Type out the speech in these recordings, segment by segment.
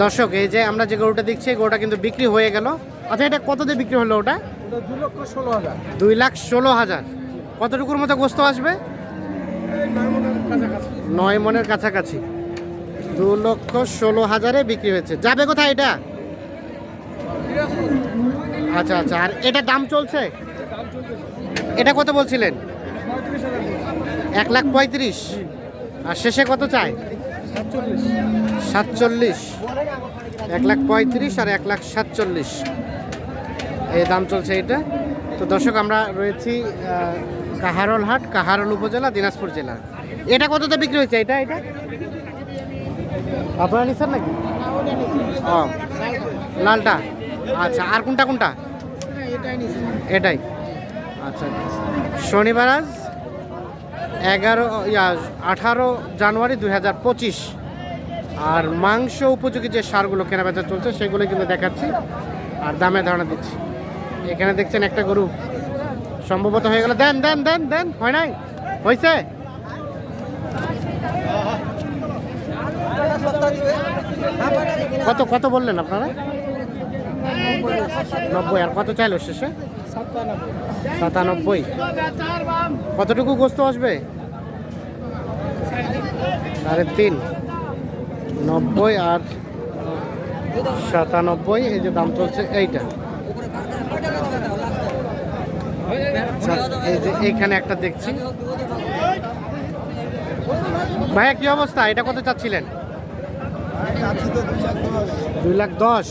দর্শক এই যে আমরা যে গরুটা দেখছি এই গরুটা কিন্তু বিক্রি হয়ে গেল। আচ্ছা এটা কত দিয়ে বিক্রি হলো ওটা? দুই লাখ ষোলো হাজার। কতটুকুর মতো গোস্ত আসবে? নয় মনের কাছাকাছি। দু লক্ষ ষোলো হাজারে বিক্রি হয়েছে। যাবে কোথায় এটা? আচ্ছা আচ্ছা আর এটা দাম চলছে? এটা কত বলছিলেন? এক লাখ পঁয়ত্রিশ। আর শেষে কত চায় সাতচল্লিশ। এক লাখ পঁয়ত্রিশ আর এক লাখ সাতচল্লিশ। এই দাম চলছে এটা। তো দর্শক, আমরা রয়েছি কাহারল হাট কাহারল উপজেলা, দিনাজপুর জেলা। এটা কততে বিক্রি হয়েছে? এটা এটা? আপনারা নিচ্ছেন নাকি? ও, লালটা। আচ্ছা আর কোনটা কোনটা? এটাই। আচ্ছা শনিবার আজ এগারো আঠারো জানুয়ারি দুই হাজার পঁচিশ। আর মাংস উপযোগী যে সারগুলো কেনাবেচা চলছে সেগুলো কিন্তু দেখাচ্ছি আর দামে ধারণা দিচ্ছি। এখানে দেখছেন একটা গরু। সম্ভবত হয়ে গেল। দেন দেন দেন দেন, হয় নাই? হয়েছে কত কত বললেন আপনারা? নব্বই। আর কত চাইলো শেষে? সাতানব্বই। কতটুকু গোস্ত আসবে? সাড়ে তিন। নব্বই আর সাতানব্বই এই যে দাম চলছে এইটা। আচ্ছা, এই যে এইখানে একটা দেখছি। ভাইয়া কি অবস্থা? এটা কত চাচ্ছিলেন? দুই লাখ দশ।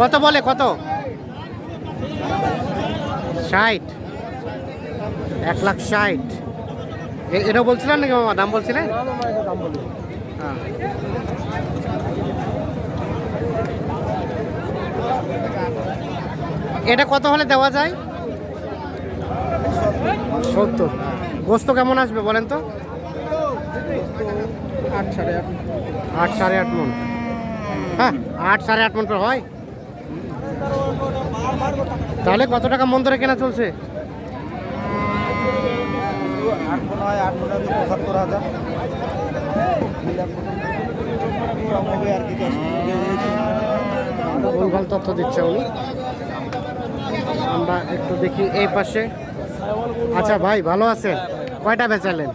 কত বলে কত? ষাট। এক লাখ ষাট। এটা বলছিলেন নাকি মামা? দাম বলছিলেন? হ্যাঁ। এটা কত হলে দেওয়া যায়? সত্তর। গোস্ত কেমন আসবে বলেন তো? আট সাড়ে আট আট সাড়ে আট মন। হ্যাঁ আট সাড়ে আট মন করে হয়? তাহলে কত টাকা মন ধরে কেনা চলছে? আট মনে হয় আট মনে হয় পঁচাত্তর হাজার। হবে আর কি ভুলভাল তথ্য দিচ্ছে উনি। আমরা একটু দেখি এই পাশে। আচ্ছা ভাই ভালো আছে কয়টা বেচালেন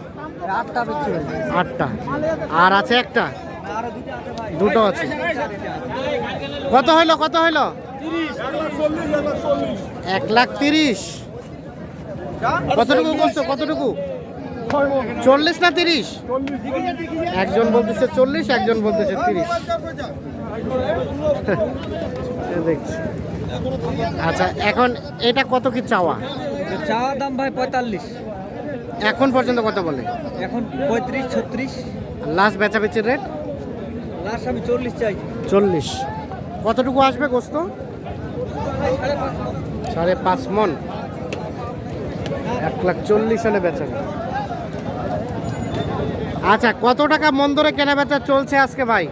আটটা আটটা। আর আছে একটা? দুটো আছে। কত হইল কত হইল? এক লাখ তিরিশ। কতটুকু করছ? কতটুকু? চল্লিশ না তিরিশ? একজন বলতেছে চল্লিশ একজন বলতেছে তিরিশ। দেখছি। আচ্ছা এখন এটা কত কি চাওয়া? চাওয়া দাম ভাই পঁয়তাল্লিশ। এখন পর্যন্ত কত বলে? এখন পঁয়ত্রিশ ছত্রিশ। Last বেচাবেচির rate? লাস্ট আমি চল্লিশ চাই। চল্লিশ। কতটুকু আসবে গোস্ত? সাড়ে পাঁচ মন। এক লাখ চল্লিশ হলে বেচাবে। আচ্ছা কত টাকা মন ধরে কেনা বেচা চলছে আজকে ভাই?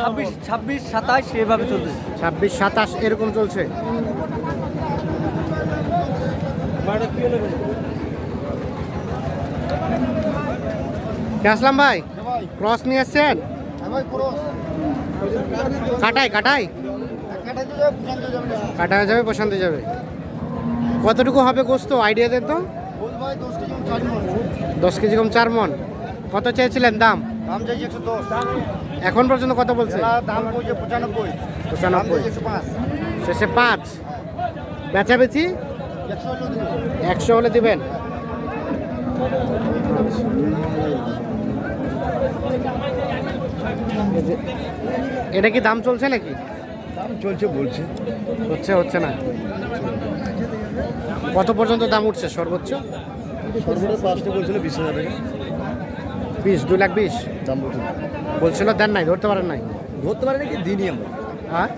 ছাব্বিশ ছাব্বিশ সাতাশ এভাবে চলছে। ছাব্বিশ সাতাশ এরকম চলছে? আসলাম ভাই? ক্রস নিয়ে এসছেন? কাটাই কাটাই। কাটা যাবে প্রশান্ত যাবে। কতটুকু হবে গোস্ত? আইডিয়া দেন তো। দশ কেজি কম চার মন। কত চেয়েছিলেন দাম? দাম চাইছি একশো দশ। এখন পর্যন্ত কত বলছে? দাম বলছে পঁচানব্বই। পঁচানব্বই। শেষে পাঁচ। বেচা বেচি? একশো হলেও দিবো। একশো হলে দিবেন। এটা কি দাম চলছে নাকি? দাম চলছে বলছে। হচ্ছে হচ্ছে না। কত পর্যন্ত দাম উঠছে সর্বোচ্চ? সর্বদা পাঁচটা বলছিল বিশ হাজার টাকা। বিশ দুই লাখ বিশ? দাম বলছে বলছিল দেন নাই ধরতে পারেন নাই? ধরতে পারে নাকি দিনই আমরা। হ্যাঁ?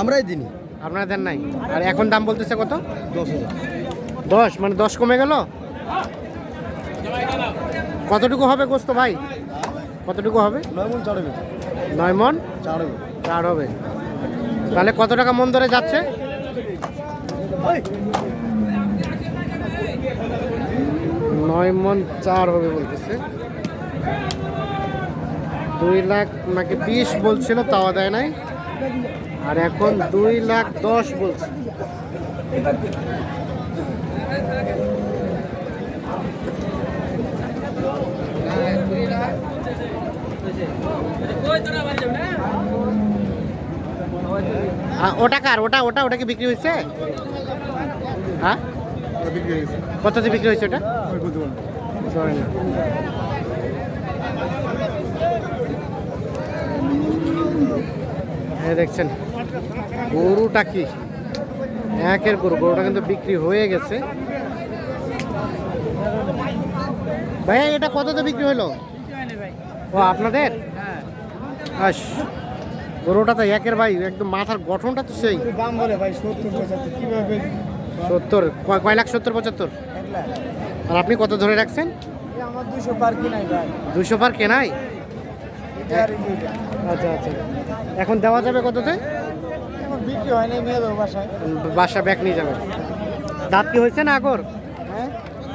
আমরাই দিনই। আপনারা দেন নাই। আর এখন দাম বলতেছে কত? দশ হাজার। দশ মানে দশ কমে গেল? কতটুকু হবে গোস্ত ভাই? কতটুকু হবে? নয় মন চাড়বে নয় মন? চাড়বে চার হবে। তাহলে কত টাকা মন ধরে যাচ্ছে? নয় মন চার হবে বলতেছে। দুই লাখ নাকি বিশ বলছিল তাওয়া দেয় নাই। আর এখন দুই লাখ দশ বলছে। ওটা কার? ওটা ওটা ওটা কি বিক্রি হয়েছে? হ্যাঁ? কততে বিক্রি হয়েছে না। এই দেখছেন। গরুটা কি? একের গরু, গরুটা কিন্তু বিক্রি হয়ে গেছে। ভাইয়া, এটা কততে বিক্রি হলো? ও, আপনাদের? আস, গরুটা তো একের ভাই, একদম মাথার গঠনটা তো সেই। দাম বলে ভাই, সত্তর কীভাবে সত্তর, কয় লাখ সত্তর, পঁচাত্তর? আর আপনি কত ধরে রাখছেন? দুশো পার কেনাই আচ্ছা আচ্ছা। এখন দেওয়া যাবে কততে? বাসা ব্যাগ নিয়ে যাবে। দাঁত কি হয়েছে না আগর?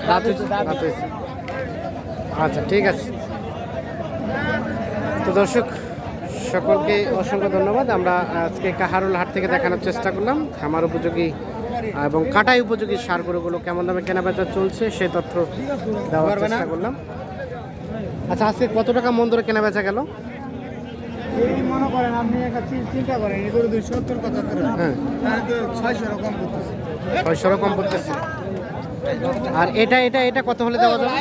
দাঁত দাঁত হয়েছে। আচ্ছা ঠিক আছে। তো দর্শক, সকলকে অসংখ্য ধন্যবাদ। আমরা আজকে কাহারুল হাট থেকে দেখানোর চেষ্টা করলাম। খামার উপযোগী এবং কাটাই উপযোগী সার গরুগুলো কেমন দামে কেনা বেচা চলছে সে তথ্য দেওয়ার চেষ্টা করলাম। আচ্ছা আজকে কত টাকা মন ধরে কেনা বেচা গেল? এই মনে করেন আপনি একটা চিন্তা করেন এই দুই সত্তর পঁচাত্তর হ্যাঁ। করতেছে আর এটা এটা এটা কত হলে দেওয়া যাবে?